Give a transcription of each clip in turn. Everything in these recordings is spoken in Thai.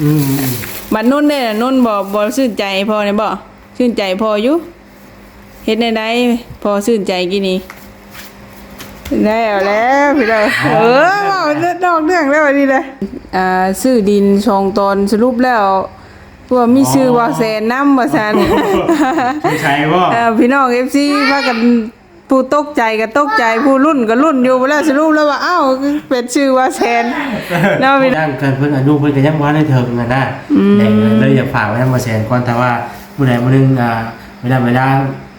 อืมอืมบัดนุ่นได้น่ะนุ่นบ่บ่ชื่นใจพอเนี่ยบ่ชื่นใจพออยู่เฮ็ดได้ไดพอชื่นใจกี่นี้แล้วแล้วพี่น้องเออเว้าเรื่องนอกเรื่องแล้วอันนี้เลยอ่าซื้อดินชองตอนสรุปแล้วว่ามีชื่อว่าแสนน้ำว่าซั่นไม่ใช่บ่เออพี่น้อง FC พากัน ผู้ตกใจก็ตกใจผู้รุ่นก็รุ่นอยู่ไปแล้วสรุปแล้วว่าอ้าวเป็นชื่อว่าแสนเนาะพี่น้องด้านเกินเพิ่นอายุเพิ่นก็ยังบ่ได้ถึงกันนะแต่เลยอยากฝากไว้ให้มาแสนก่อนแต่ว่าผู้ใดผู้หนึงอ่าเวลาเวลา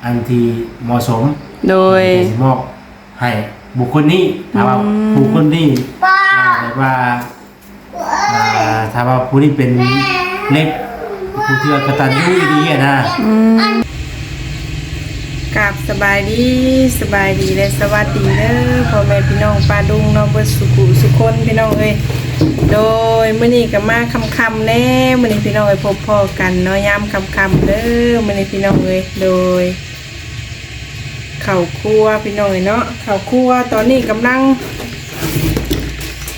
อันที่เหมาะสมโดยจะมอบให้บุคคลนี้ถ้าว่าบุคคลนี้อ่าแบบว่าอ่าถ้าว่าผู้นี้เป็นเล็กผู้ที่ว่ากตัญญูดีอะนะ กับสบายดีสบายดีและสวัสดีเด้อพ่อแม่พี่น้องปาดุงน้องเบิดสุขุสุคนพี่น้องเอ้ยโดยมื้อนี้ก็มาคำๆแน่มื้อนี้พี่น้องเอ้ยพบพ่อกันเนาะยามคำๆเด้อมื้อนี้พี่น้องเอ้ยโดย เข้าครัวพี่น้องเอ้ยเนาะเข้าครัวตอนนี้กำลัง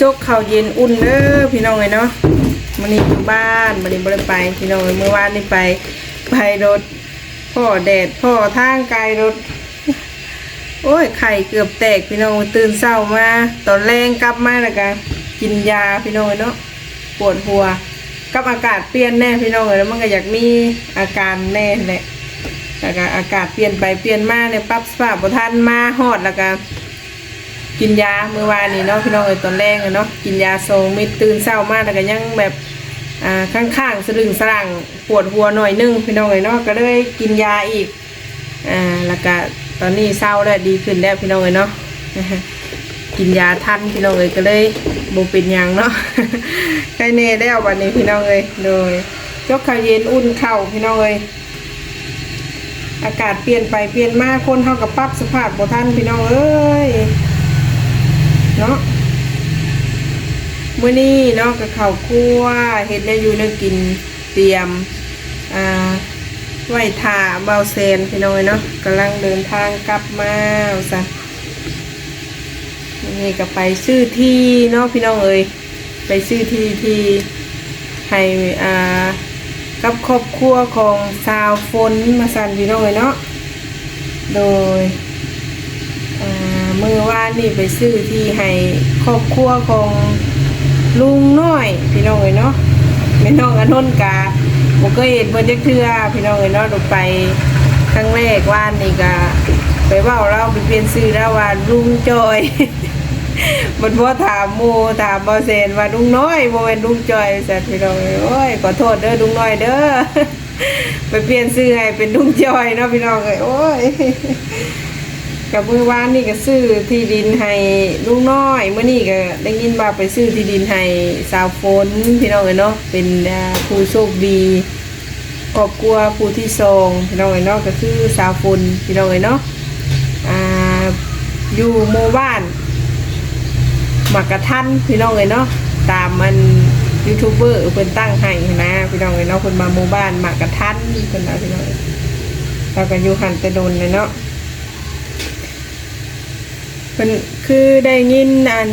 จกเข้าเย็นอุ่นเด้อพี่น้องเอ้ยเนาะมื้อนี้อยู่บ้านมื้อนี้บ่ได้ไปพี่น้องเอ้ยเมื่อวานนี้ไปไปรถ พ่อแดดพ่อทางไกลรถ โอ้ยไข่เกือบแตกพี่น้องตื่นเศร้ามาตอนแรงกลับมาแล้วกันกินยาพี่น้องเนาะปวดหัว กับอากาศเปลี่ยนแน่พี่น้องแล้วมันก็อยากมีอาการแน่แหละแล้วก็อากาศเปลี่ยนไปเปลี่ยนมาเนี่ยปรับสภาพบ่ทันมาฮอดแล้วก็กินยาเมื่อวานนี้เนาะพี่น้องเอ้ยตอนแรกเนาะกินยาทรงมิดตื่นเศร้ามาแล้วก็ยังแบบ อ่าข้างๆสะดึงสลังปวดหัวหน่อยนึงพี่น้องเอ้ยเนาะก็เลยกินยาอีกอ่าแล้วก็ตอนนี้เศร้าแล้วดีขึ้นแล้วพี่น้องเอ้ยเนาะกินยาทันพี่น้องเอ้ยก็เลยบ่เป็นยังเนาะใกล้เน่แล้ววันนี้พี่น้องเอ้ยโดยยกข้าวเย็นอุ่นเข้าพี่น้องเอ้ยอากาศเปลี่ยนไปเปลี่ยนมาคนเท่ากับปรับสภาพบ่ทันพี่น้องเอ้ยเนาะ มื่อนี้เนาะกับข้าวคั่วเฮ็ดได้อยู่เรื่องกินเตรียมอ่าไว้ถ่าเบาเซนพี่น้อยเนาะกำลังเดินทางกลับมาเอาซะมื่อนี้ก็ไปซื้อที่เนาะพี่น้องเอ้ยไปซื้อที่ที่ให้อ่ากับครอบครัวของสาวฝนมาสั่นพี่น้องเอ้ยเนาะโดยอ่าเมื่อวานนี่ไปซื้อที่ให้ครอบครัวของ ลุงน้อยพี่น้องเอ้ยเนาะแม่น้องอนนท์กาบ่เคยเห็นบนจักเทือพี่น้องเอ้ยเนาะเราไปครั้งแรกว่านนี่ก็ไปเว้าเราไปเปลี่ยนชื่อแล้วว่าลุงจอยมันบ่ถามมูถามบ่เซนว่าลุงน้อยบ่แม่นลุงจอยสัตว์พี่น้องเอ้ยโอ้ยขอโทษเด้อลุงน้อยเด้อไปเปลี่ยนชื่อให้เป็นลุงจอยเนาะพี่น้องเอ้ยโอ้ย กับมือวานนี่ก็ซื้อที่ดินให้ลูกน้อยเมื่อนี่ก็ได้ยินว่าไปซื้อที่ดินให้สาวฝนพี่น้องเอ๋ยเนาะเป็นผู้โชคดีครอบครัวผู้ที่สองพี่น้องเอ๋ยเนาะก็คือสาวฝนพี่น้องเอ๋ยเนาะอ่าอยู่หมู่บ้านหมักกะทันพี่น้องเอ๋ยเนาะตามมันยูทูบเบอร์เพิ่นตั้งให้นะพี่น้องเอ๋ยเนาะเพิ่นมาหมู่บ้านหมักกะทันเพิ่นเอาพี่น้องเอ๋เราก็อยู่หันต่โดนเลยเนาะ เป็นคือได้ยินอัน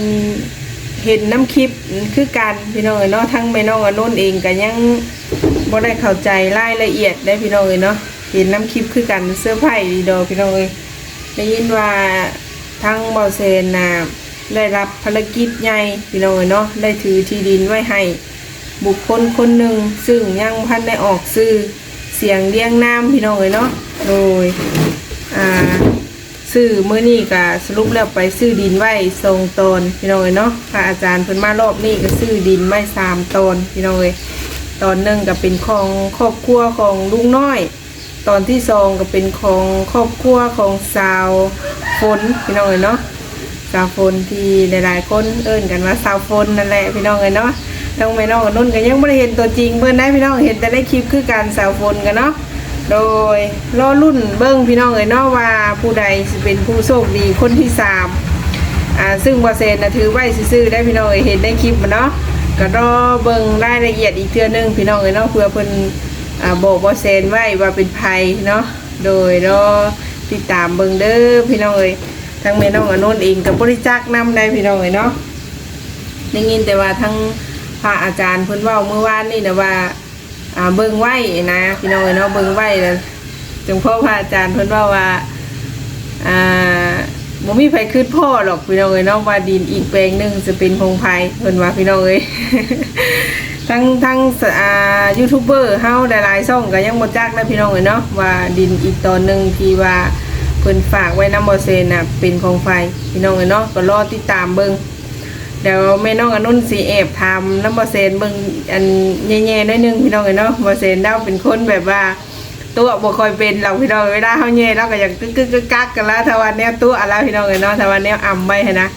เห็นน้ำคลิปคือการพี่น้องเอ๋ยเนาะทั้งแม่น้องอนนท์เองก็ยังบ่ได้เข้าใจรายละเอียดได้พี่น้องเอ๋ยเนาะเห็นน้ำคลิปคือกันเสื้อผ้าดีดอพี่น้องเอ๋ยได้ยินว่าทั้งบอเซนนะได้รับภารกิจใหญ่พี่น้องเอ๋ยเนาะได้ถือที่ดินไว้ให้บุคคลคนหนึ่งซึ่งยังพันได้ออกซื้อเสียงเรียงน้ำพี่น้องเอ๋ยเนาะโดยอ่า ซื้อมื้อนี้ก็สรุปแล้วไปซื้อดินไว้ทรงตนพี่น้องเอ้ยเนาะพระอาจารย์เพิ่นมารอบนี้ก็ซื้อดินไว้สามตนพี่น้องเอ้ยตอนหนึ่งก็เป็นของครอบครัวของลุงน้อย ตอนที่สองก็เป็นของครอบครัวของสาวฝนพี่น้องเอ้ยเนาะสาวฝนที่หลายๆคนเอิ้นกันว่าสาวฝนนั่นแหละพี่น้องเอ้ยเนาะทั้งแม่น้องกับนุ่นก็ยังไม่ได้เห็นตัวจริงเพิ่นได้พี่น้องเห็นแต่ได้คลิปคือการสาวฝนกันเนาะ โดยรอรุ่นเบิ้งพี่น้องเอ๋ยเนาะว่าผู้ใดสิเป็นผู้โชคดีคนที่สามอ่าซึ่งบอเซนนะถือไว้ซื่อๆได้พี่น้องเอ๋ยเห็นได้คลิปมันเนาะก็รอเบิ้งรายละเอียดอีกเทื่อนึงพี่น้องเอ๋ยเนาะเพื่อเพิ่นอ่าบอกบอเซนไว้ว่าเป็นภัยเนาะโดยรอติดตามเบิ้งเด้อพี่น้องเอ๋ยทั้งแม่น้องอนนเองกับบริจาคนำได้พี่น้องเอ๋ยเนาะได้ยินแต่ว่าทั้งพระอาจารย์เพิ่นเว้าเมื่อวานนี่นะว่า อ่าเบิ่งไว้นะพี่น้องเอ้ยเนาะเบิ่งไว้แล้วจังพ่อพระอาจารย์เพิ่นว้าว่าอ่าบ่มีไผคืดพ่อหรอกพี่น้องเอ้ยเนาะว่าดินอีกแปลงหนึงจะเป็นของไผเพิ่นว่าพี่น้องเอ้ย ทั้งทั้งอ่ายูทูบเบอร์เฮาหลายๆช่องก็ยังบ่จักนะพี่น้องเอ้ยเนาะว่าดินอีกตอนหนึงที่ว่าเพิ่นฝากไว้นำบ่เซนน่ะเป็นของไผพี่น้องเอ้ยเนาะก็รอติดตามเบิ่ง เดี๋ยวแม่น้องอนุ่นสิแอบทำนำบ่เซนเบิ่งอันแย่ๆน่อยหนึงพี่น้องเอ้ยเนาะบ่เซนเดาเป็นคนแบบว่าตัวบ่ค่อยเป็นเราพี่น้องเวลาเฮาแย่เราก็อยากกึกกึกกึกกักกันแล้วถ้าวันแนวตัวอะไรพี่น้องเอ้ยเนาะถ้าวันแนวอ่ำไว้หั้นนะ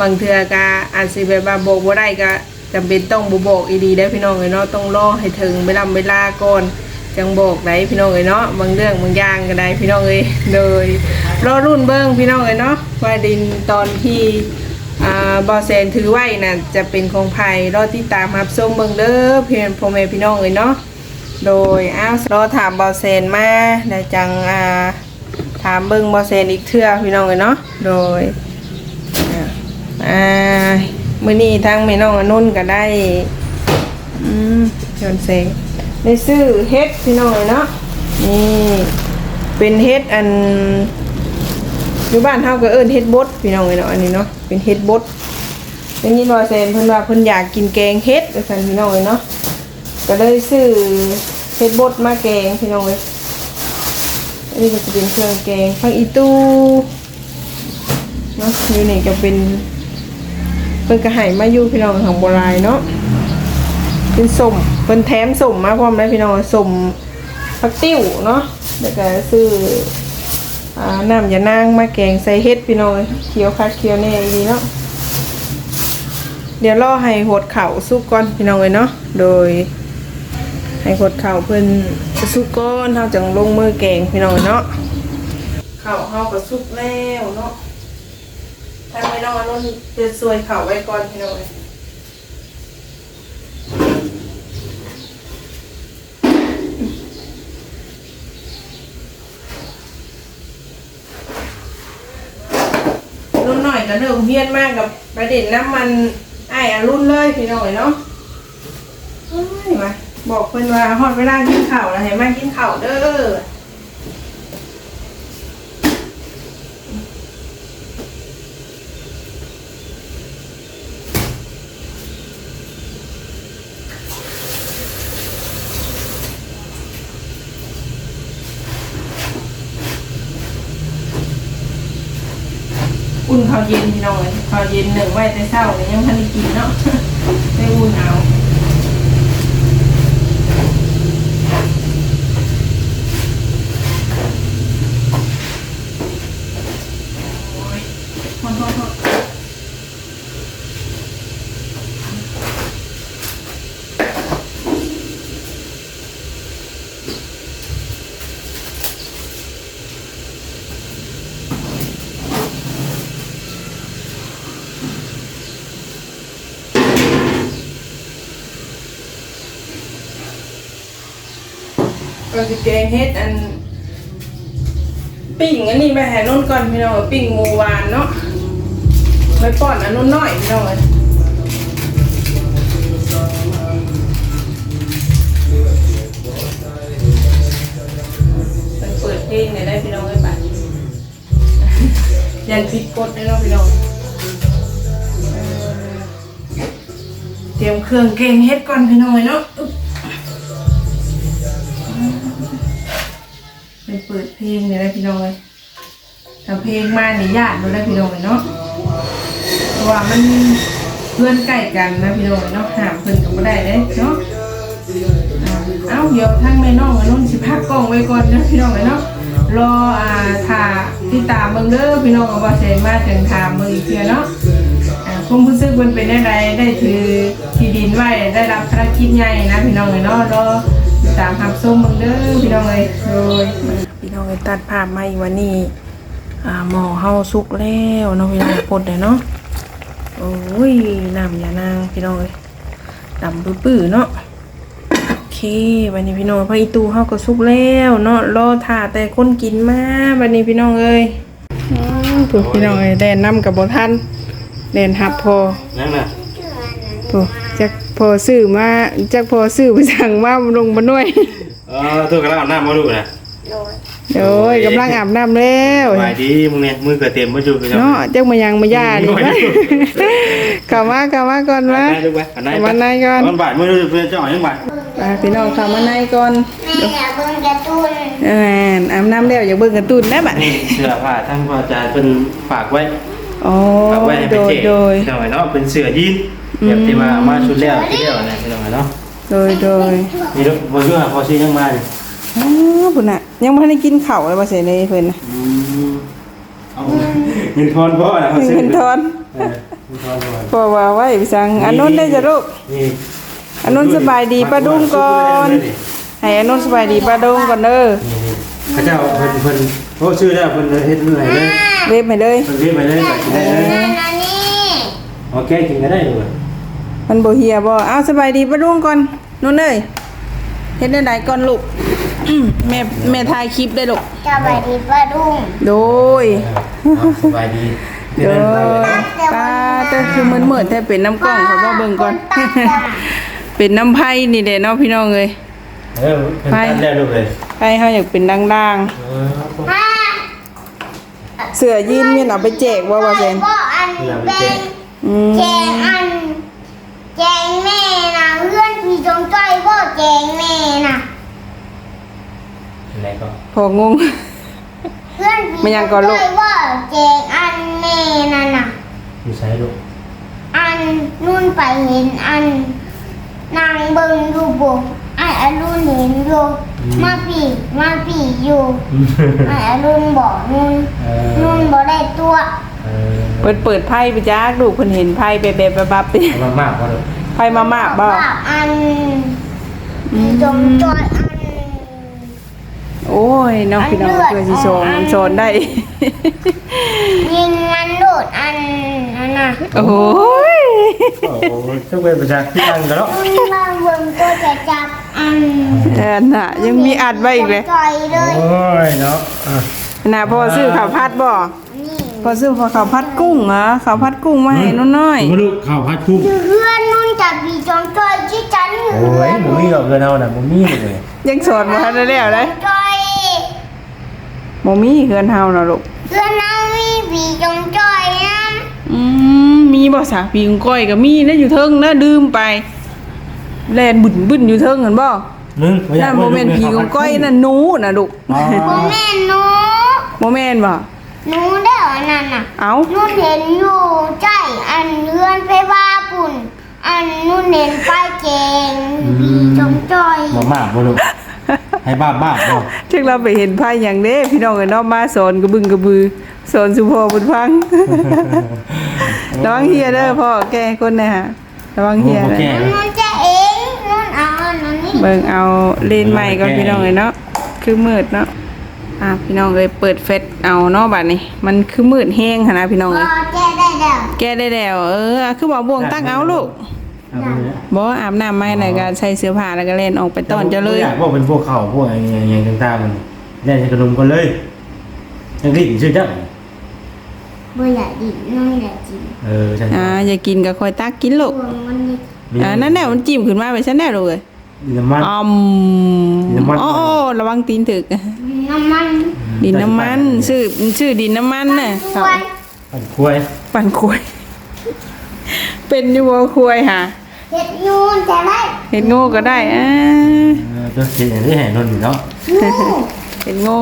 บางเทื่อก็อาจสิแบบว่าโบกบ่ได้ก็จำเป็นต้องบ่บอกอีดีได้พี่น้องเอ้ยเนาะต้องรอให้ถึงเวลาเวลาก่อนจังบอกได้พี่น้องเอ้ยเนาะบางเรื่องบางอย่างก็ได้พี่น้องเอ้ยเลยรอรุ่นเบิ่งพี่น้องเอ้ยเนาะว่าดินตอนที่ บอแซนถือไว้น่ะจะเป็นของไผรอติดตามรับชมเบิ่งเด้อเพื่อนพ่อแม่พี่น้องเอ้ยเนาะโดยอ้าวรอถามบอเซนมาได้จังอ่าถามเบิ้งบอเซนอีกเทื่อพี่น้องเลยเนาะโดยอ่ามื้อนี้ทางแม่น้องอนุ่นก็ได้อืมชวนเซงได้ซื้อเฮ็ดพี่น้องเลยเนาะนี่เป็นเฮ็ดอัน อยู่บ้านเฮาก็เอิ้นเฮ็ดบดพี่น้องเลยเนาะอันนี้เนาะเป็นเฮ็ดบดเป็นยินบอเซนเพิ่นว่าเพิ่นอยากกินแกงเฮ็ดว่าซั่นพี่น้องเลยเนาะก็เลยซื้อเฮ็ดบดมาแกงพี่น้องเอ้ยอันนี้ก็จะเป็นเครื่องแกงฟังอีตู้เนาะอยู่นี่ก็เป็นเพิ่นก็ให้มาอยู่พี่น้องของโบราณเนาะเป็นสมเพิ่นแถมสมมาพร้อมได้พี่น้องสมผักติ้วเนาะแล้วก็ซื้อ อ่าน้ำยานางมาแกงใส่เฮ็ดพี่น้องเอ้ยเคี้ยวคักเคี้ยวแน่ดีเนาะเดี๋ยวรอให้หดเข่าสุกก่อนพี่น้องเลยเนาะโดย ให้หดเข่าเพิ่นสุกก่อนเฮาจังลงมือแกงพี่น้องเนาะเข่าเฮาก็สุกแล้วเนาะถ้าไม่น้องอนนจะซวยเข่าไว้ก่อนพี่น้องเลยรุ่นหน่อย ก็เริ่มเฮียนมากกับประเด็นน้ำมันไอ้ายอรุ่นเลยพี่น้องเลยเนาะเฮ้ยมาบอกเพิ่นว่าฮอดเวลากินข้าวแล้วให้มากินข้าวเด้อ อุ่นข้าวเย็นพี่น้องเลยข้าวเย็นหนึ่งไว้แต่เช้าเนี่ยยังพันกินเนาะได้อุ่นเอา ก็จะแกงเฮ็ดอันปิ้งอันนี้ไปให้นุ่นก่อนพี่น้องปิ้งหมูหวานเนาะไปป้อนอันนุ่นน้อยพี่น้องยมันเปิดเพลงเนี่ยได้พี่น้องเลยป่ะยันปิดกดได้เนาะพี่น้องเตรียมเครื่องเกงเฮ็ดก่อนพี่น้องเลยเนาะ ปเปิดเพลงเนี่ยได้พี่น้องเลยถ้าเพลงมาในญาติเราได้พี่น้องเนาะเพราะว่ามันเพื่อนใกล้กันนะพี่น้องเนาะหามเพิ่อนก็บ่ได้เด้เนาะเอ้าเดี๋ยวทั้งแม่น้องกับนุ่นสิพักกล้องไว้ก่อนนะพี่น้องเลยเนาะรออ่าถ่าที่ตามเบิ่งเด้อพี่น้องก็บ่เซนมาถึงถามเบิ่งอีกเทื่อเนาะอ่าผมรู้สึกเพิ่นเป็นได้ไดได้ถือที่ดินไว้ได้รับภารกิจใหญ่นะพี่น้องเลยเนาะรอตามรับชมเบิ่งเด้อพี่น้องเอ้ยโดย องเอ้ยตัดภาพมาอีกวันนี้อ่าหมอเฮาสุกแล้วเนาะพี่น้องปดเลยเนาะโอ้ยน้ำยานางพี่น้องเอ้ยดำปื้อๆเนาะโอเควันนี้พี่น้องพระอีตูเฮาก็สุกแล้วเนาะรอถ่าแต่คนกินมาวันนี้พี่น้องเอ้ยอ้าวถูกพี่น้องเอ้ยแดนน้ำกับบ่ทันแดนหับพอนั่นน่ะถูกจักพอซื้อมาจักพอซื้อไปสั่งมาบ่ลงบ่น้อยเออตัวกำลังอาบน้ำมาดูนะ โอ้ยกำลังอาบน้ำแล้วสบายดีมึงเนี่ยมือเกิดเต็มมาอยู่กันเนาะจักมายังมาย่านี่วะเข้ามาเข้ามาก่อนวะได้ลูกไปอันไหนเอามาไหนก่อนมันบาดมือเพื่อนเจ้าหอยยังบาดไปพี่น้องเข้ามาในก่อนแม่อยากเบิ่งการ์ตูนเอออาบน้ำแล้วอย่าเบิ่งการ์ตูนนะบัดนี่เสื้อผ้าทั้งพระอาจารย์เป็นฝากไว้อ๋อฝากไว้ให้โดเป็นยเจ๊โดยหน่อยเนาะเป็นเสื้อยีนแบบที่มามาชุดแล้วที่แล้วนะพี่น้องเนาะโดยโดยนี่ลูกมาเรื่องพอซื้อยังมาเลยอ๋อพุ่นน่ะ ยังบ่ทันได้กินข้าวเลยว่าสิในเพิ่นน่ะอืมเอาเงินทอนพ่อนะเขาซื้อเงินทอนเออเงินทอนพ่อพ่อว่าไว้ไปสั่งอันนู้นได้จ้ะลูก นี่อันนู้นสบายดีป้าดุ้งก่อนให้อันนู้นสบายดีป้าดุ้งก่อนเด้อนี่ๆพระเจ้าเพิ่นเพิ่นโอ้ชื่อแล้วเพิ่นเฮ็ดเรื่อยเลยเว็บให้เลย เพิ่นเรียกไปเลยก็กินได้เลยนั่นน่ะนี่โอเคกินก็ได้เลยมันบ่เฮียบ่เอาสบายดีป้าดุ้งก่อนนู้นเอ้ยเฮ็ดได้ไดก่อนลูกอื้อ แม่แม่ถ่ายคลิปได้ลูกสบายดีป้าดุ้งโดยเอาสบายดีโดยป้าแต่คือมันเหมือนแท้เป็นน้ำกล้องเขาบ่เบิ่งก่อน เป็นน้ำไผ่นี่แหละเนาะพี่น้องเอ้ยเออเป็นตันได้ลูกเลยไผ่เฮาอยากเป็นดังเออฮ่าๆเสื้อยีนมีนเอาไปแจกบ่ว่าซั่นบ่อันเป็นอืมแจงอันแจงแม่นะเพื่อนพี่จงจ้อยบ่แจงแม่นะ ไหนก็ พองง เพื่อนพี่มันจยังงก่อนลูจ้กอยบ่แจงอันแม่นั่นน่ะ อยู่ใช้ลูกอันนุ่นไปเห็นอัน นางเบิงอยู่บกไอ้อรุณเห็นอยู่มาปีมาปีอยู่ไอ้อรุณบอกนุ่นเออนุ่นบอกได้ตัวเออเปิดเปิดไพ่ไปจ้าลูกเพิ่นเห็นไพ่ไปแบบๆบับๆไปเอามากๆพอลูกไพ่มาๆบ่ ว่าอันจงจอยอัน โอ้ยน้องพี่น้องอันเลือดเพื่อสิสอนอันสอนได้ ยิงมันโดดอันนั่นน่ะโอ้ยโอ้โหต้องเป็นประชาธิปไตยกันแล้วนุ่นบางเบิงก็จะจับอันแอนน่ะยังมีอัดไว้อีกเลยจอยเลยโอ้ยเนาะอะน่ะพอซื้อข้าวผัดบ่นี่พอซื้อพอข้าวผัดกุ้งเหรอข้าวผัดกุ้งมาให้น้น้อยมาลูกข้าวผัดกุ้งคือเพื่อนนุ่นจับพี่จงจอยที่จันโอ้ยหมูมี่หรอกเกินเอาน่ะหมูมี่เลย ยังสอนบ่ทันได้แล้วเลย จอย บ่มีเฮือนเฮาน่ะลูกเพื่อนน้องมีพี่จงจอยนะอืมมีบ่สาปีกก้อยก็มีนะอยู่เทิงนะดื่มไปแล่นบึ้นๆอยู่เทิงเห็นบ่มึงนั่นโมเมนต์ผีของก้อยนั่นหนูน่ะลูกอ๋อผมแม่หนูโมเมนต์บ่หนูได้อันนั้นน่ะเอานุ่นเห็นอยู่ใจอันเลื่อนไปว่าปุ่นอันนุ่นเห็นป้ายเจงพี่จงจอยมามากบ่ลูก ให้บ้าบ้าบ่ถึงเราไปเห็นไพ่อย่างเด้พี่น้องเอ้ยเนาะมาสอนกระบึงกระบือสอนสุพอบุญฟังระวังเฮียเด้อพ่อแกคนน่ะฮะระวังเฮียโอเด้เคอนุ่นจะเองนุ่นเอาอันนั้นนี่เบิ่งเอาเลนใหม่ก่อนพี่น้องเอ้ยเนาะคือมืดเนาะอะพี่น้องเอ้ยเปิดเฟซเอาเนาะบัดนี้ มันคือมืดแห้งหั่นนะพี่น้องพเอ้อยแก้ได้แล้วแกได้แล้วเอออะคือบอกบ่วงตั้งเอาลูกเอาไปเลยบ่อาบน้ำไม่แล้วก็ใส่เสื้อผ้าแล้วก็เล่นออกไปต้อนเจ้าเลยอยากพวกเป็นพวกเขาพวกอะไรอย่างๆต่างๆมันเล่นขนมกันเลยยังรีบชื่อจังบ่อยากดิบนุ่นอยากกินเออฉันอ่าอย่ากินก็ค่อยตักกินลูกตัวมันนี่อ่านั่นแหละมันจิ้มขึ้นมาไปซั่นแน่ลูกเอ้ยน้ำมันอมดินน้ำมันอ๋อระวังตีนถึกน้ำมันดินน้ำมันชื่อชื่อดินน้ำมันน่ะส่วนปั่นคุ้ยปั่นควย เป็นอยู่บ่ควยค่ะ เห็ดยูนจะได้เห็ดโง่ก็ได้อ่าเออจะเห็นอย่างนี้เห็นนนอยู่เนาะยูเห็ดโง่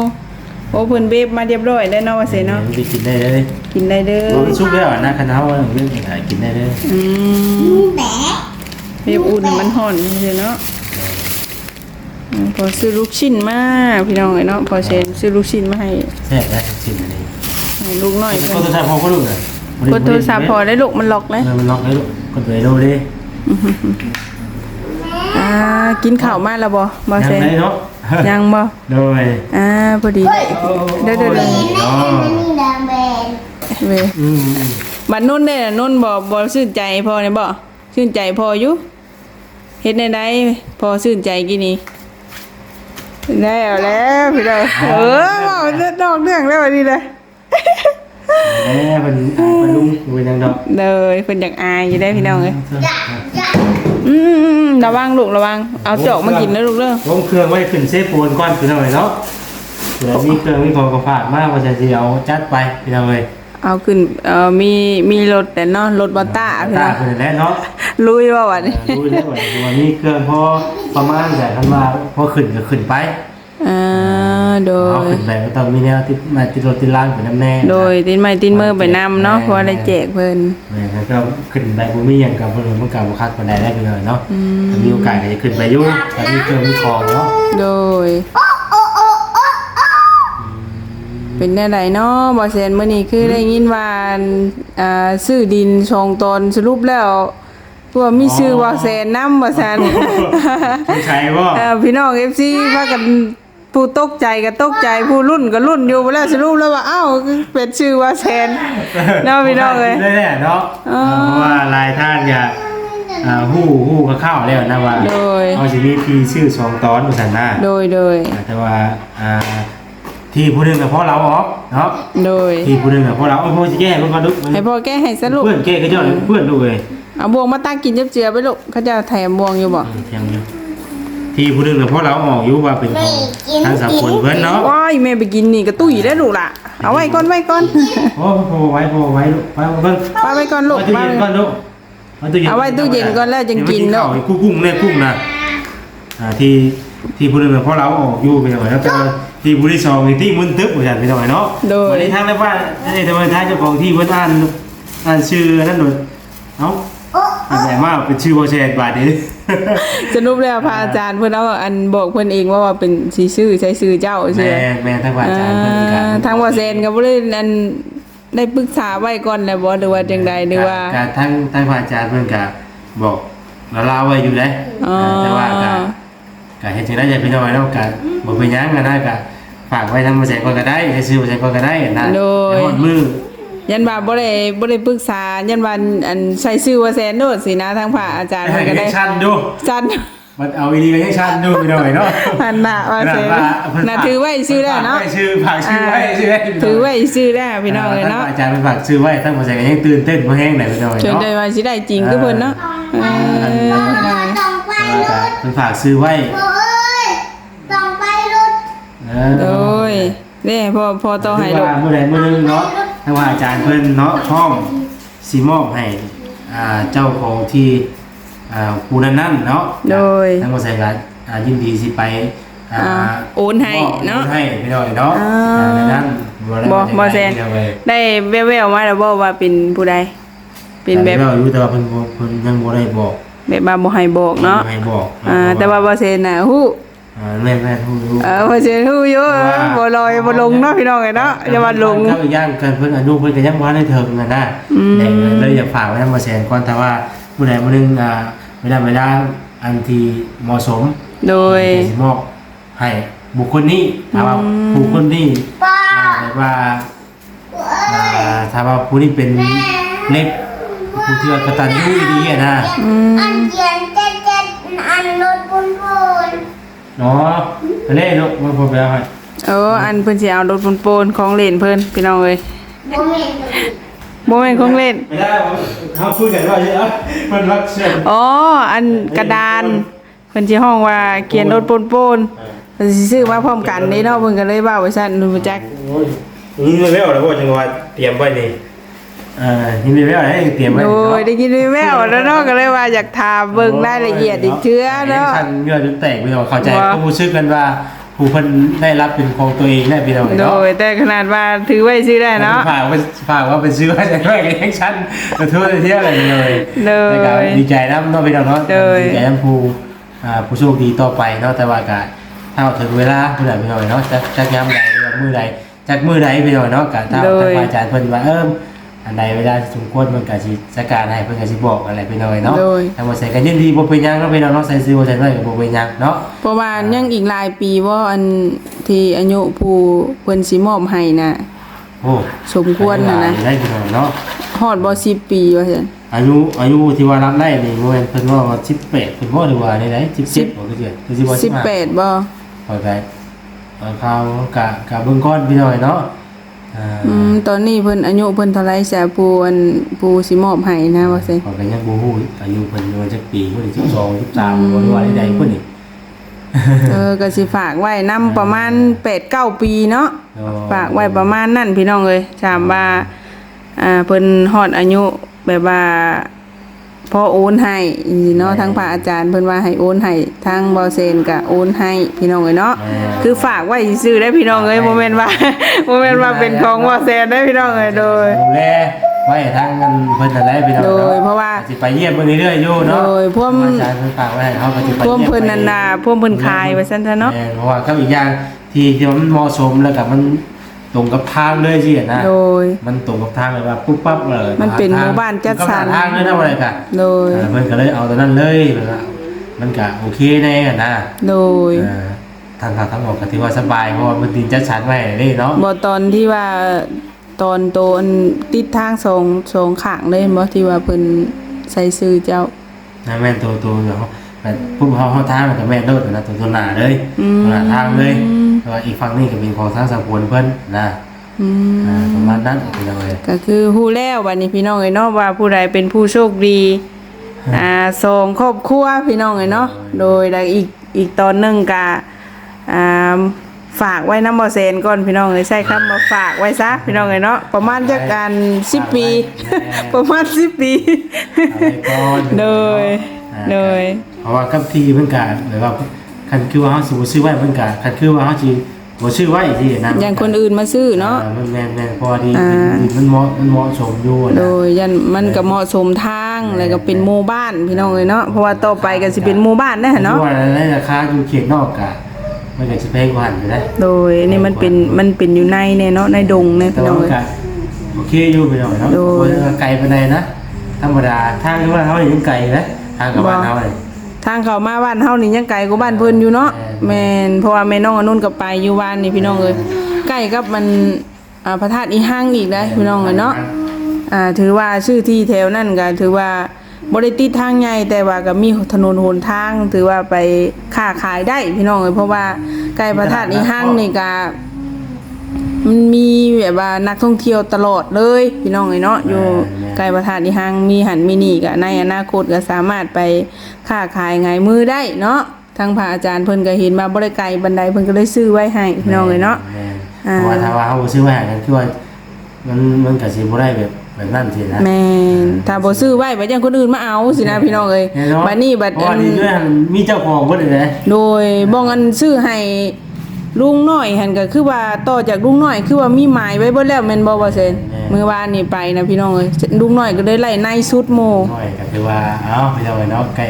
โอ้เพิ่นเบบมาเรียบร้อยแล้วเนาะว่าเสเนาะไปกินได้เลยกินได้เด้อมันชุบแล้วนะคณะว่าเรื่องไหนกินได้เลยอืมแบะเบบอุ่นมันห่อนเฉยๆเนาะอืมพอซื้อลูกชิ้นมาพี่น้องเอ้ยเนาะพอเซนซื้อลูกชิ้นมาให้แซ่บแล้วสิ่งนี้ให้ลูกน้อยก็เพิ่นตัวชายพอก็รู้เลยกดโทรศัพท์พอได้ลูกมันล็อกเลยมันล็อกเลยลูกกดเลยโลดิ อ่ากินข้าวมาแล้วบ่บ่ยังเซนไงเนาะยังบ่โดยอ่าพอดีเด้อเด้อเด้อแม่อันนี้ดำแบนเว้ยอืมบัดนุ่นได้ล่ะนุ่นบ่บ่ชื่นใจพอเนี่ยบ่ชื่นใจพออยู่เฮ็ดในใดพอชื่นใจกี่นี้ได้เอาแล้วพี่น้องเออเว้าเรื่องนอกเรื่องแล้วบัดนี้เลย แม่เป็นเป็นลุงเป็นยังดอกเลยเพิ่นอยากอายอยู่ได้พี่น้องเอ้ยอยากอยากอืมๆๆระวังลูกระวัง เอาจอกมากินแล้วลูกเด้อลงเครื่องไว้ขึ้นเซฟโฟนก่อนพี่น้องเอ้ยเนาะเดี๋ยวมีเครื่องมีของกระฝากมากว่าจะสิเอาจัดไปพี่น้องเอ้ยเอาขึ้นเอ่อมีมีรถแต่เนาะรถบอต้าพี่ตาน้องเพิ่นแหล้วเนาะ ลุยว่าวันนี้ดูได้ว่าตัวนี้เครื่องพอประมาณแต่ทันว่าพอขึ้นก็ขึ้นไป อ่าโดเอาย ขึ้นไปก็ต้องมีแนวติดมาติดรถติดล่างเป็นน้ำแน่โดยตินไม้ตินมือไปนำเนาะเพราะว่าได้แจกเพิ่นนี่แล้วก็ขึ้นไปบ่มีหยังกับเพิ่นมันก็บ่คักปานใดได้พี่น้องเนาะถ้ามีโอกาสก็จะขึ้นไปอยู่ถ้ามีเครื่องมีของเนาะโดย เป็นแน่ใดเนาะบ่แซนมื้อนี้คือได้ยินว่าอ่าซื้อดินชงตนสรุปแล้วว่ามีชื่อว่าแซนนำบ่แซนคุณชัยบ่ เอ่อพี่น้อง FC พากัน ผู้ตกใจก็ตกใจผู้รุ่นก็รุ่นอยู่บ่แล้วสรุปแล้วว่าอ้าวเป็นชื่อว่าแซนเนาะพี่น้องเอ้ยได้แน่เนาะอ๋อเพราะว่าลายท่านอย่าอ่าฮู้ฮู้คร่าวๆแล้วนะว่าโดยเอาสิมีที่ชื่อสองตอนว่าซั่นนะโดยโดยแต่ว่าอ่าที่ผู้หนึงก็เพราะเราออกเนาะโดยที่ผู้หนึงก็เพราะเราเอาพวกสิแก้เพิ่นก็ดุให้พ่อแก้ให้สรุปเพื่อนแก้ก็เจ้าเพื่อนดูเลยเอาบวงมาตั้งกินเจือๆไปลูกเขาจะแถมบวงอยู่บ่เทียงอยู่ ที่ผู้หนึงก็เพราะเราออกอยู่ว่าเป็นของทางสากลเพิ่นเนาะว้ายแม่ไปกินนี่ก็ตุ้ยได้ลูกล่ะ เอาไว้ก่อนไว้ก่อนโอ้พอไว้พอไว้ลูกไว้เบิ่งไว้ไว้ก่อนลูกไว้ตู้เย็นก่อนลูกไว้ตู้เย็นเอาไว้ตู้เย็นก่อนแล้วจึงกินเนาะเนาะกุ้งกุ้งเนี่ยกุ้งนะอ่าที่ที่ผู้หนึงก็เพราะเราออกอยู่ไปหน่อยแล้วแต่ว่าที่ผู้ที่สองนี่ที่มุนตึ๊บว่าซั่นไปหน่อยเนาะโดยวันนี้ทางได้ว่าได้แต่ว่าทางเจ้าของที่เพิ่นอ่านอ่านชื่อนั่นโดดเอ้าโอ้อันไหนมาเป็นชื่อบ่แชร์บาดนี้ สรุปแล้วพระอาจารย์เพิ่นเอาอันบอกเพิ่นเองว่าว่าเป็นสิชื่อใช้ชื่อเจ้าชื่แม่อแม่ทางว่าอาจารย์เพิ่นก็อ่าทางว่าเซนก็บ่ได้อันได้ปรึกษาไว้ก่อนแล้วบ่หรือว่าจังใดหรือว่าการทั้งทั้งพระอาจารย์เพิ่นก็บอกละลาไว้อยู่เด้อ๋อแต่ว่าก็ก็เฮ็ดจังได๋อย่าพี่น้อยเนาะก็บ่เป็นหยังก็ได้ก็ฝากไว้ทำมาแสนก่อนก็ได้ให้ซื้อมาแสนก่อนก็ได้นะโดยแต่ฮอดมือ ยันว่าบ่ได้บ่ได้ปรึกษา ยันว่าอันใช้ชื่อว่าแซนโนดสินะทางพระอาจารย์เพิ่นก็ได้ให้ชันดูจันมันเอาอีดีก็ยังชันดูพี่น้อยเนาะพันน่ะว่าขเซนาดนว่าเพิ่นน่ะถือไว้ชื่อได้เนาะฝากไว้ชื่อฝากชื่อไว้ชื่อไว้พี่น้ยถือไว้ชื่อได้พี่น้องเลยเนาะอาจารย์เพิ่นฝากชื่อไว้ทั้งมาแสนก็ยังตื่นเต้นบ่แห้งได้พี่น้อยจนเนาะได้ว่าสิได้จริงคือเพิ่นเนาะเออพี่น้องต้องไปแต่ว่าก็รถเพิ่นฝากซื้อไว้โอ้ยต้องไปรถเออโดยนี่พอพอต้องให้ลูกว่าเมื่อใดเมื่อหนึงเนาะ ถ้าว่าอาจารย์เพิ่นเนาะพร้อมสิมอบให้อ่าเจ้าของที่อ่าผู้นั้นนั่นเนาะโดยทั้งหมดใส่กันอ่ายินดีสิไปอ่าอ่าโอนให้เนาะโอนให้พี่น้อยเนาะอ่าอ่าในนั้นได้บ่มาจากบ่ไหแซนพี่องเอ้ยได้แว่วๆมาแล้วบ่ว่าเป็นผู้ใดเป็นแบบต่อยู่แต่ว่าเพิ่นบ่เพิ่นยังบ่ได้บอกแบบว่าบ่ให้บอกเนาะบ่ให้บอกอ่าแต่ว่าบ่เซนน่ะฮู้ อ่าแม่นแม่นฮู้รู้เออบ่เซนฮู้อยู่เออบ่ลอยบ่ลงเนาะพี่น้องเอ้ยเนาะอย่าว่าลงเจ้าอีกอย่างกันเพิ่นอายุเพิ่นก็ยังบ่ทันได้ถึงอะนะอืม แต่เลยอยากฝากไว้ให้มาแสนก่อนแต่ว่าผู้ใดผู้หนึงอ่าเวลาเวลาอันที่เหมาะสม โดยจะสิมอบให้บุคคลนี้ถ้าว่าอืม บุคคลนี้ป้าอ่าแบบว่าอ่าถ้าว่าผู้นี้เป็นเล็กผู้ที่ว่ากตัญญูดีอะนะอันเขียนเจ็ดเจ็ดอันรถปุนปุน เนาะเล่ลูกมาพบแล้วให้เอออันเพิ่นสิเอารถปนๆของเล่นเพิ่นพี่น้องเอ้ยโมเมนต์บ่แม่นของเล่น ไม่ได้เขาพูดกันว่าเยอะมันรักเชื่อมอ๋อ อันกระดานเพิ่นสิห้องว่าเขียนรถปนๆเพิ่นสิซื้อมาพร้อมกันนี่เนาะเพิ่นก็เลยว่าไว้ซั่นรู้จักโอ้ยนี่ไม่เอาแล้วว่าจังหวะเตรียมไว้นี่ เอ่อนี่ไม่เอาอะไรเตรียมไว้โอ้ยได้ยินแว่วๆแล้วเนาะก็เลยว่าอยากถามเบิ่งรายละเอียดอีกเทื่อเนาะฉันเงื่อนจนแตกไปหมดเข้าใจว่าผู้ชื่อกันว่าผู้เพิ่นได้รับเป็นของตัวเองได้พี่น้องโดเนาะยแต่ขนาดว่าถือไว้ซื้อได้เนาะฝากว่าฝากว่าเป็นซื้อว่าจะด้วยกันยังชั้นกระทั่วเที่ยวอะไรเลยเลยแต่ก็ดีใจนะเนาะพี่น้องเนาะเลยดีใจน้ำผู้อ่าผู้โชคดีต่อไปเนาะแต่ว่าก็ถ้าถึงเวลาผู้ใดพี่น้องเนาะจักจักย้ำใดหรือว่ามือใดจักมือใดพี่น้องเนาะก็ถ้าทางอาจารย์เพิ่นว่าเอิ่ม อันใดเวลาสมควรมันก็สิจัดการให้เพิ่นก็สิบอกอะไรพี่น้องเนาะโดย ถ้าบ่ใส่กันยินดีบ่เป็นหยังเนาะพี่น้องเนาะใส่ซื้อบ่ใส่ไว้ก็บ่เป็นหยังเนาะ เพราะว่ายังอีกหลายปีว่าอันที่อายุผู้เพิ่นสิมอบให้น่ะ โอ้สมควรน่ะนะ ได้พี่น้องเนาะ ฮอดบ่10ปีว่าซั่น อายุอายุที่ว่ารับได้นี่บ่แม่นเพิ่นว่าว่า18เพิ่นว่าหรือว่าได้ได17บ่คือเดือนคือสิบ่15 18บ่ปล่อยไปปล่อยเขากะกะเบิ่งก้อนพี่น้อยเนาะ อ่าอืมตอนนี้เพิ่นอายุเพิ่นเท่าไหร่แสปูอันปูสิมอบให้นะว่าซั่นขอยก็ยังบ่ฮู้อายุเพิ่นว่าจักปีเพิ่นสิ12 13บ่รู้ว่าใดๆเพิ่นนี่เออก็สิฝากไว้นํประมาณ8-9ปีเนาะอ๋อฝากไว้ประมาณนั้นพี่น้องเอ้ยถามว่าอ่าเพิ่นฮอดอายุแบบว่า พอโอนให้อีเนาะทั้งพระอาจารย์เพิ่นว่าให้โอนให้ทางบอเซนก็โอนให้พี่น้องเอ้ยเนาะคือฝากไว้ซื่อๆได้พี่น้องเอ้ยบ่แม่นว่าบ่แม่นว่าเป็นของบอเซนได้พี่น้องเอ้ยโดยดูแลไว้ทางกันเพิ่นนั่นแหละพี่น้องโดยนเพราะว่าสิไปเยี่ยมเพิ่นเรื่อยๆอยู่เนาะโดยพวกอาจารย์เพิ่นฝากไว้ให้เขาก็สิไปพวกยี่ยมเพิ่นนันนาพวกเพิ่นคายไว้ซั่นซะเนาะแม่เพราะว่าก็อีกอย่างที่ที่มันเหมาะสมแล้วก็มัน ตรงกับทางเลยสินะโดย มันตรงกับทางเลยว่าปุ๊บปั๊บเลยมันเป็นหมู่บ้านจัดสรรก็หาทางเลยนะว่าอะไรกันโดยเออเพิ่นก็เลยเอาตัวนั้นเลยแล้วก็มันก็โอเคแน่กันนะโดยเออทางเขาทั้งออกก็ถือว่าสบายเพราะว่ามันดินจัดสรรไว้นี่เนาะบ่ตอนที่ว่าตอนโตอันติดทางสองสองข้างเลยบ่ที่ว่าเพิ่นใส่ชื่อเจ้านะแม่นตัวตัวเนาะแบบปุ๊บเขาเขาทางมันก็แม่นโดดนะตัวตัวหน้าเลยอืมตัวหน้าทางเลย แต่ว่าอีกฝั่งนี้ก็เป็นของทางสากลเพิ่นนะอืม อ่าประมาณนั้นเป็นยังไงก็คือฮู้แล้วบัดนี้พี่น้องเอ้ยเนาะว่าผู้ใดเป็นผู้โชคดีอ่าส่งครอบครัวพี่น้องเอ้ยเนาะโดยแล้วอีกอีกตอนหนึงก็อ่าฝากไว้นำบ่เซนก่อนพี่น้องเอ้ยใช้คำว่าฝากไว้ซะพี่น้องเอ้ยเนาะประมาณจักการ10 ปี ประมาณ10 ปี เอาไปก่อนโดย อ่า โดย เพราะว่ากับที่เพิ่นกะหรือว่า คันคือว่าเฮาสิบ่ซื้อไว้เพิ่นกะคันคือว่าเฮาสิบ่ซื้อไว้สินะอย่างคนอื่นมาซื้อเนาะอ่มันแม่นแม่นพอดีอ่ามันเหมาะมันเหมาะสมอยู่โดนะยยันมันก็เหมาะสมทางแล้วก็เป็นหมู่บ้านพี่น้องเอ้ยเนาะเพราะว่าต่อไปก็สิเป็นหมู่บ้านแน่เนาะคือว่าในราคาอยู่เขตนอกกะมันก็สิแพงกว่าหันอยู่ได้โดยนี่มันเป็นมันเป็นอยู่ในเนี่ยเนาะในดงเนี่ยแต่พี่น้ว่าองมันเอ้ยก็โอเคอยู่ไปหน่อยเนาะโดยบ่ได้ไกลปานใดนะธรรมดาทางที่ว่าเฮายังไกลนะทางกับบ้านเฮาเลย ทางเข้ามาบ้านเฮานี่ยังไกลกว่าบ้านเพิ่นอยู่เนาะแม่นเพราะว่าแม่น้องอนุ่นก็ไปอยู่บ้านนี่พี่น้องเอ้ยใกล้กับมันอ่าพระธาตุอีห้างอีกได้พี่น้องเอ้ยเนาะอ่าถือว่าชื่อที่แถวนั่นก็ถือว่าบ่ได้ติดทางใหญ่แต่ว่าก็มีถนนหนทาง ถือว่าไปค้าขายได้พี่น้องเอ้ยเพราะว่าใกล้พระธาตุอีห้างนี่ก็มันมี แบบว่านักท่องเที่ยวตลอดเลยพี่น้องเอ้ยเนาะอยู่ใกล้ประธานที่ห้างมีหันมีนี่ก็ในอนาคตก็สามารถไปค้าขายไงายมือได้เนาะทางพระอาจารย์เพิ่นก็เห็นมาบ่ได้ไกลบันไดเพิ่นก็เลยซื้อไว้ให้พี่น้องเอ้ยเนาะแม่อ่าเพราะว่าถ้าว่าเฮาบ่ซื้อไว้ให้กันคือว่ามันมันก็สิบ่ได้แบบแบบนั้นสินะแม่นถ้าบ่ซื้อไว้บัดยังคนอื่นมาเอาสินะพี่น้องเอ้ยแน่เนาะบัดนี้บัดเพราะอัว่านนี่ด้วยหันมีเจ้าของเบิดเลยนะโดยบ้องอันซื้อให้ ลุงน้อยหันก็คือว่าต่อจากลุงน้อยคือว่ามีหมายไว้เบิดแล้วแม่นบ่ว่าเซนมื้อวานนี่ไปนะพี่น้องเอ้ยลุงน้อยก็ได้ไล่ในสุดโมน้อยก็คือว่าเอ้าพี่น้องเอ้ยเนาะใกล้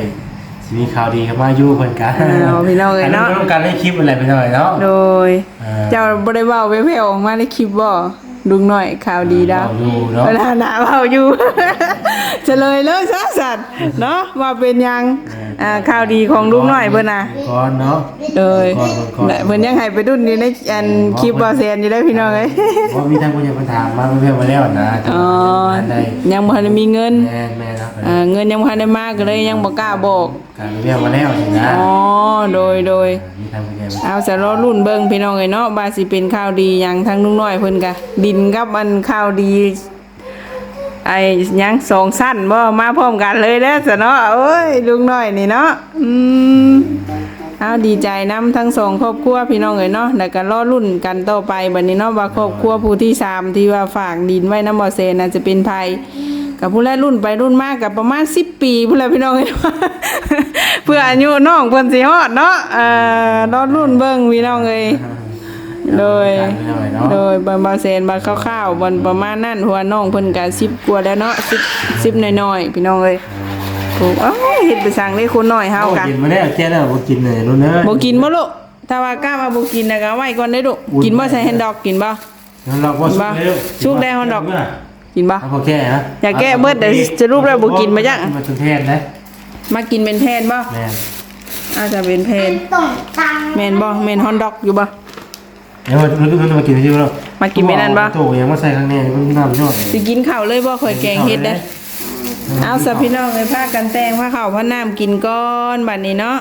สิมีข่าวดีเข้ามาอยู่เพิ่นกันอ้าวพี่น้องเอ้ยเนาะอัต้องการให้คลิปอะไรพี่น้องเอ้ยเนาะโดยเออเจ้าบ่ได้เว้าแว่วๆออกมาในคลิปบ่ ลุงน้อยข่าวดีดาวเว้าอยู่เนาะเวลาหนาเว้าอยู่ เฉลยเลยซะสัตว์เนาะว่าเป็นหยังอ่าข่าวดีของลุงน้อยเพิ่นน่ะก่อนเนาะโดยก่อนก่อนและเพิ่นยังให้ไปดุนอยู่ในอันคลิปบ่แซนอยู่ได้อพี่น้องเอ้ยเพราะมีทางผู้ใหญ่มาถามมาเพื่อนมาแล้วนะอ๋อได้ยังบ่ทันได้มีเงินแม่แม่เนาะอ่าเงินยังบ่ทันได้มาก็เลยยังบ่กล้าบอก การเรียกมาแล้วสินะอ๋อโดยโดย มีทางผู้ใหญ่มาเอาจะรอรุ่นเบิ่งพี่น้องเอ้ยเนาะบาสิเป็นข่าวดีหยังทั้งลุงน้อยเพิ่นกะดินกับอันข่าวดี ไอ้หยังสองสั้นบ่มาพร้อมกันเลยเด้อซะเนาะเอ้ยลุงน้อยนี่เนาะอืมเอาดีใจนํทั้งสองครอบครัวพี่น้องเอ้ยเนาะแล้วก็รอรุ่นกันต่อไปบัดนี้เนาะว่าครอบครัวผู้ที่สามที่ว่าฝากดินไว้นำบ่เซนน่ะจะเป็นภัย กับผู้แรกรุ่นไปรุ่นมากกับประมาณ10ปีผู้แรกพี่น้องเอ้ยเพื่ออายุน้องเพิ่นสิฮอดเนาะเอ่อรอรุ่นเบิ่งพี่น้องเอ้ยโดยพี่น้องเอ้ยเนาะโดยบางบาเซนบางคร่าวๆบนประมาณนั้นหัวน้องเพิ่นก็10กว่าแล้วเนาะ10 10น้อยๆพี่น้องเอ้ยถูกเอ้าเฮ็ดไปสั่งได้คนน้อยเฮากันกินมาแล้วแค่แล้วบ่กินเลยนู่นเด้อบ่กินบ่ลูกถ้าว่ากล้ามาบ่กินน่ะก็เอาไว้ก่อนได้อลูกกินบ่ใส่แฮนด์ดอกกินบ่งั้นเราก็สุกแล้วสุกแล้วฮอนดอก กินบ่เอาพอแก้ฮะอย่าแก้เบิดเดี๋ยวจะรูปแล้วบ่กินมาจังมาจนแทนนะมากินเป็นแทนบ่แม่อาจจะเป็นแทนตรงตังแม่นบ่แม่นฮอนดอกอยู่บ่เดี๋ยวเราเรามากินที่เรามากินไม่นั่นปะโตยังมาใส่ข้างในมันน้ำยอดสิกินข้าวเลยบ่ข่อยแกงเฮ็ดเด้อเอาสับพี่น้องเลยพากันแต่งพาข้าวพาน้ำกินก้อนบัดนี้เนาะ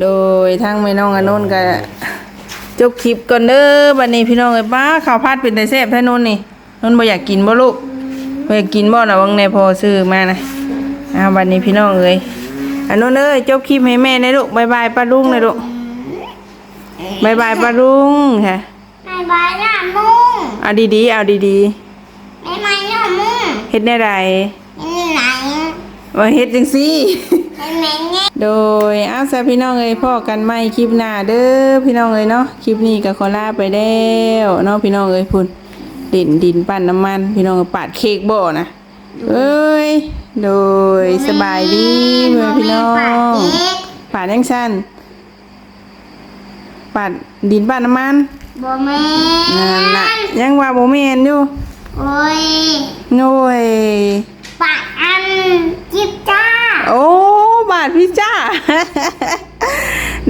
โดยทางแม่น้องอนนท์ก็จบคลิปก่อนเด้อบัดนี้พี่น้องเอ้ยป้าข้าวผัดเป็นไตแซ่บแท้นุ่นนี่นุ่นบ่อยากกินบ่ลูก บ่อยากกินบ่น่ะวังในพอซื้อมานะอ้าวบัดนี้พี่น้องเอ้ยอันนุ่นเอ้ยจบคลิปให้แม่ในลูกบ๊ายบายป้าลุงเลยลูกบ๊ายบายป้าลุงค่ะบายบายนะมุงเอาดีๆเอาดีบายบายนะมุงๆเฮ็ดแน่ใดนี่ไหนว่าเฮ็ดจังซี่เป็นแม่เนี่ยโดยอ้าวซะพี่น้องเอ้ยพ่อกันใหม่คลิปหน้าเด้อพี่น้องเอ้ยเนาะคลิปนี้ก็ขอลาไปแล้วเนาะพี่น้องเอ้ยพุ่น ดินดินปั้นน้ำมัน พี่น้องเอ้ยปาดเค้กบ่นะเอ้ย โดยสบายดีเพื่อนพี่น้องปาดยังสั้นปาดดินปั้นน้ำมันบ่แม่นั่นน่ะยังว่าบ่แม่นอยู่โอ้ยโอ้ยปากอันจิบจ้า โอ้บาดพี่จ้า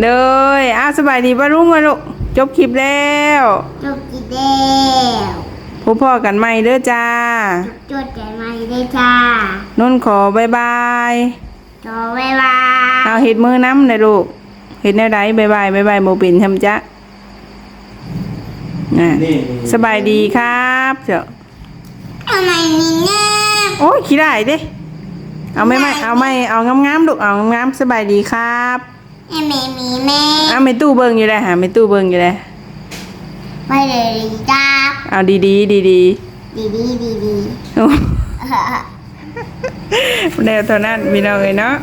เด้ออ้าวสบายดีป้าลุงมาลูกจบคลิปแล้วจุกจีเดียว พบพ่อกันใหม่เด้อจ้าจุดใจมาได้จ้านนท์ขอบายบายจอเวลาเอาเห็ดมือน้ำเลยลูกเห็ดแนวใดบายบายบายบายโมปินทำจ้ะอะนี่สบายดีครับเจ้าทำไมนี่แน่โอ้ยขี้ได้เด้เอาไม่ไม่เอาไม่เอางามๆลูกเอางามๆสบายดีครับแม่ไม่มีแม่เอาไม่ตู้เบิ่งอยู่เลยหาไม่ตู้เบิ่งอยู่เลย ไม่เลยจ้าเอาดีๆดีๆดีดีดีดีโอ้แนวเท่านั้นพี่น้องเลยเนาะ